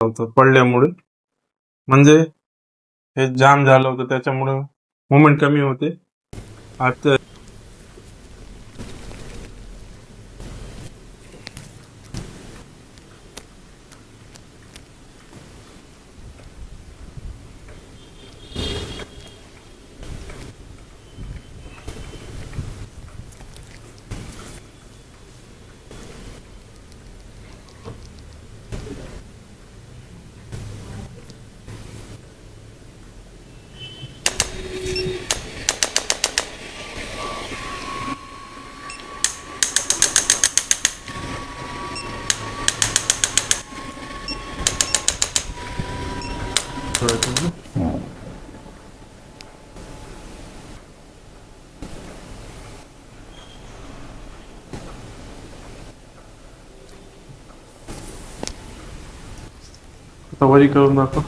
होतं पडल्यामुळे. म्हणजे हे जाम झालं होतं त्याच्यामुळे मुवमेंट कमी होते. आता आता वरी करून दाखव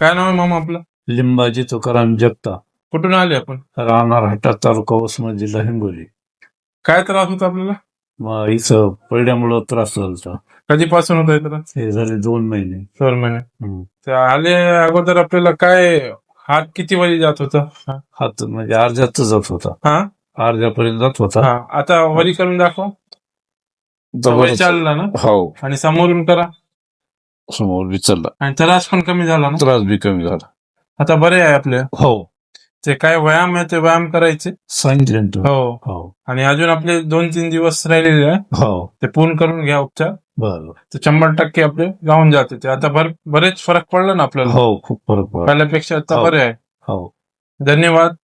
काय नाव आहे मामा आपलं लिंबाजी तुकाराम जगता कुठून आले आपण? राहणार हटा तालुका उस्मान जिल्हा हिंगोली काय त्रास होता आपल्याला? मग इथं पडल्यामुळं त्रास झाला कधीपासून होता हे त्रास? हे झाले दोन महिने. सर महिने. हम्म. ते आले अगोदर आपल्याला काय हात किती वारी जात होता? हा? हात म्हणजे अर्ध्यात जात होता. हा? अर्ध्यापर्यंत जात होता. हा. आता वरी करून दाखव. वरी चालला ना? हो. आणि समोरून करा. समोर विचारला आणि त्रास पण कमी झाला ना? त्रास बी कमी झाला. आता बरे आहे आपले. हो. ते काय व्यायाम आहे ते व्यायाम करायचे. सांगितलं तू. हो. हो. आणि अजून आपले दोन तीन दिवस राहिलेले आहे. हो. ते पूर्ण करून घ्या उपचार. बरोबर तर शंभर टक्के आपले जाऊन जाते ते. आता भर बरेच फरक पडला ना आपल्याला. हो खूप फरक पडला. पहिल्यापेक्षा आता हो. बरे आहे. हो. धन्यवाद.